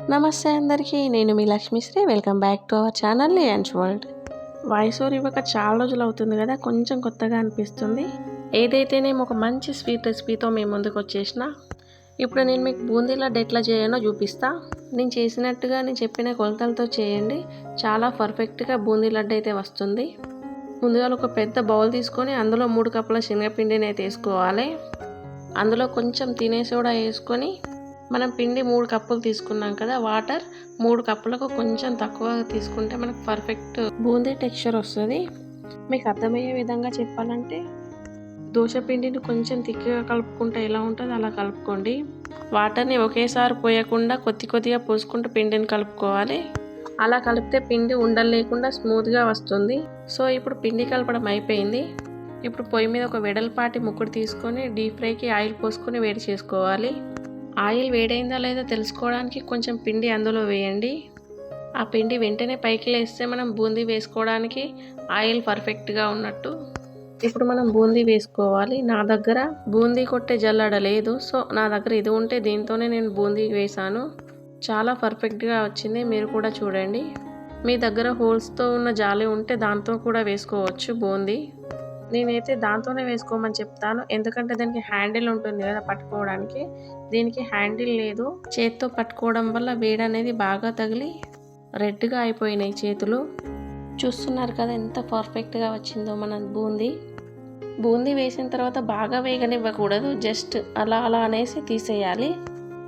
నమస్తే అందరికీ నేను మీ Lakshmishri. Welcome back to our channel and world voice over ఇవ్వక చాలా రోజులు అవుతుంది కదా కొంచెం కొత్తగా అనిపిస్తుంది. ఏదైతేనేమో ఒక మంచి స్వీట్ రెసిపీతో మేము ముందుకు వచ్చేసిన. ఇప్పుడు నేను మీకు బూందీ లడ్డు ఎట్లా చేయాలో చూపిస్తా. నేను చేసినట్టుగా నేను చెప్పిన కొలతలతో చేయండి. చాలా పర్ఫెక్ట్గా బూందీ లడ్డు అయితే వస్తుంది. ముందుగా ఒక పెద్ద బౌల్ తీసుకొని అందులో మూడు కప్పుల శనగపిండిని అయితే వేసుకోవాలి. అందులో కొంచెం తినే సోడా వేసుకొని మనం పిండి మూడు కప్పులు తీసుకున్నాం కదా వాటర్ మూడు కప్పులకు కొంచెం తక్కువ తీసుకుంటే మనకు పర్ఫెక్ట్ బూందీ టెక్స్చర్ వస్తుంది. మీకు అర్థమయ్యే విధంగా చెప్పాలంటే దోశ పిండిని కొంచెం తిక్కగా కలుపుకుంటే ఎలా ఉంటుందో అలా కలుపుకోండి. వాటర్ని ఒకేసారి పోయకుండా కొద్ది కొద్దిగా పోసుకుంటూ పిండిని కలుపుకోవాలి. అలా కలిపితే పిండి ఉండలు లేకుండా స్మూత్గా వస్తుంది. సో ఇప్పుడు పిండి కలపడం అయిపోయింది. ఇప్పుడు పొయ్యి మీద ఒక వెడల్పాటి ముక్కుడు తీసుకొని డీప్ ఫ్రైకి ఆయిల్ పోసుకొని వేడి చేసుకోవాలి. ఆయిల్ వేడైందా లేదా తెలుసుకోవడానికి కొంచెం పిండి అందులో వేయండి. ఆ పిండి వెంటనే పైకి లేస్తే మనం బూందీ వేసుకోవడానికి ఆయిల్ పర్ఫెక్ట్గా ఉన్నట్టు. ఇప్పుడు మనం బూందీ వేసుకోవాలి. నా దగ్గర బూందీ కొట్టే జల్లడ లేదు. సో నా దగ్గర ఇది ఉంటే దీంతోనే నేను బూందీ వేసాను చాలా పర్ఫెక్ట్గా వచ్చింది. మీరు కూడా చూడండి. మీ దగ్గర హోల్స్తో ఉన్న జాలి ఉంటే దాంతో కూడా వేసుకోవచ్చు బూందీ. నేనైతే దాంతోనే వేసుకోమని చెప్తాను. ఎందుకంటే దానికి హ్యాండిల్ ఉంటుంది కదా పట్టుకోవడానికి. దీనికి హ్యాండిల్ లేదు. చేత్తో పట్టుకోవడం వల్ల వేడి అనేది బాగా తగిలి రెడ్గా అయిపోయినాయి చేతులు. చూస్తున్నారు కదా ఎంత పర్ఫెక్ట్గా వచ్చిందో మన బూందీ. బూందీ వేసిన తర్వాత బాగా వేగనివ్వకూడదు. జస్ట్ అలా అలా అనేసి తీసేయాలి.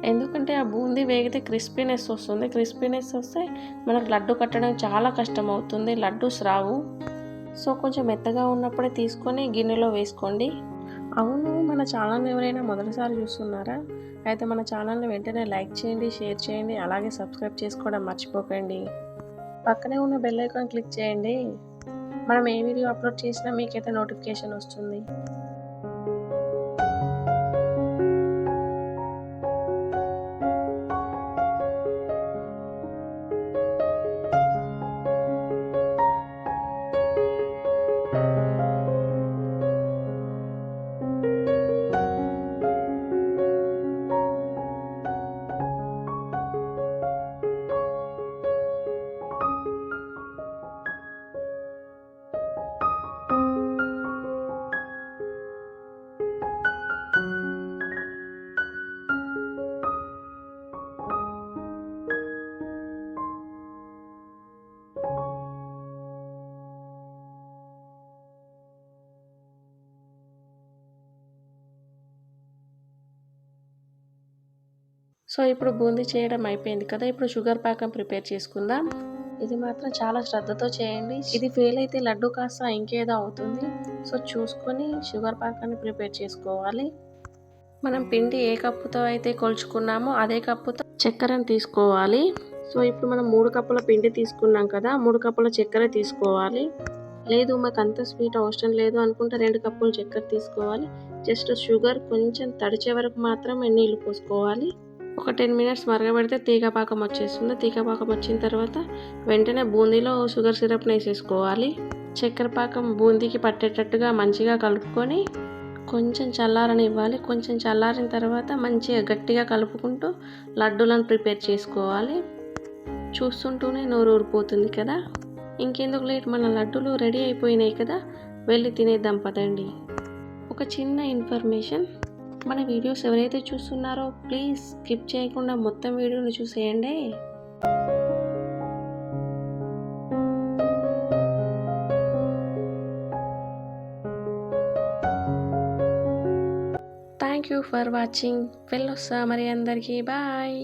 ఎందుకంటే ఆ బూందీ వేగితే క్రిస్పీనెస్ వస్తుంది. క్రిస్పీనెస్ వస్తే మనకు లడ్డు కట్టడం చాలా కష్టం అవుతుంది లడ్డూస్ రావు. సో కొంచెం మెత్తగా ఉన్నప్పుడే తీసుకొని గిన్నెలో వేసుకోండి. అవును మన ఛానల్ ఎవరైనా మొదటిసారి చూస్తున్నారా? అయితే మన ఛానల్ని వెంటనే లైక్ చేయండి షేర్ చేయండి అలాగే సబ్స్క్రైబ్ చేసుకోవడం మర్చిపోకండి. పక్కనే ఉన్న బెల్ ఐకాన్ క్లిక్ చేయండి. మనం ఏ వీడియో అప్లోడ్ చేసినా మీకైతే నోటిఫికేషన్ వస్తుంది. సో ఇప్పుడు బూందీ చేయడం అయిపోయింది కదా ఇప్పుడు షుగర్ పాకం ప్రిపేర్ చేసుకుందాం. ఇది మాత్రం చాలా శ్రద్ధతో చేయండి. ఇది ఫెయిల్ అయితే లడ్డు కాస్త ఇంకేదో అవుతుంది. సో చూసుకొని షుగర్ పాకాన్ని ప్రిపేర్ చేసుకోవాలి. మనం పిండి ఏ కప్పుతో అయితే కొలుచుకున్నామో అదే కప్పుతో చక్కెరను తీసుకోవాలి. సో ఇప్పుడు మనం మూడు కప్పుల పిండి తీసుకున్నాం కదా మూడు కప్పుల చక్కెర తీసుకోవాలి. లేదు మాకు అంత స్వీట్ అవసరం లేదు అనుకుంటే రెండు కప్పులు చక్కెర తీసుకోవాలి. జస్ట్ షుగర్ కొంచెం తడిచే వరకు మాత్రమే నీళ్ళు పోసుకోవాలి. ఒక టెన్ మినిట్స్ మరగబెడితే తీగపాకం వచ్చేస్తుంది. తీగపాకం వచ్చిన తర్వాత వెంటనే బూందీలో షుగర్ సిరప్ని వేసేసుకోవాలి. చక్కెర పాకం బూందీకి పట్టేటట్టుగా మంచిగా కలుపుకొని కొంచెం చల్లారని ఇవ్వాలి. కొంచెం చల్లారిన తర్వాత మంచిగా గట్టిగా కలుపుకుంటూ లడ్డూలను ప్రిపేర్ చేసుకోవాలి. చూస్తుంటూనే నోరు ఊరిపోతుంది కదా. ఇంకెందుకు లేట్? మన లడ్డూలు రెడీ అయిపోయినాయి కదా. వెళ్ళి తినేద్దాం పదండి. ఒక చిన్న ఇన్ఫర్మేషన్. మన వీడియోస్ ఎవరైతే చూస్తున్నారో ప్లీజ్ స్కిప్ చేయకుండా మొత్తం వీడియోని చూసేయండి. థ్యాంక్ యూ ఫర్ వాచింగ్ వెళ్ళొస్తా మరి అందరికీ. బాయ్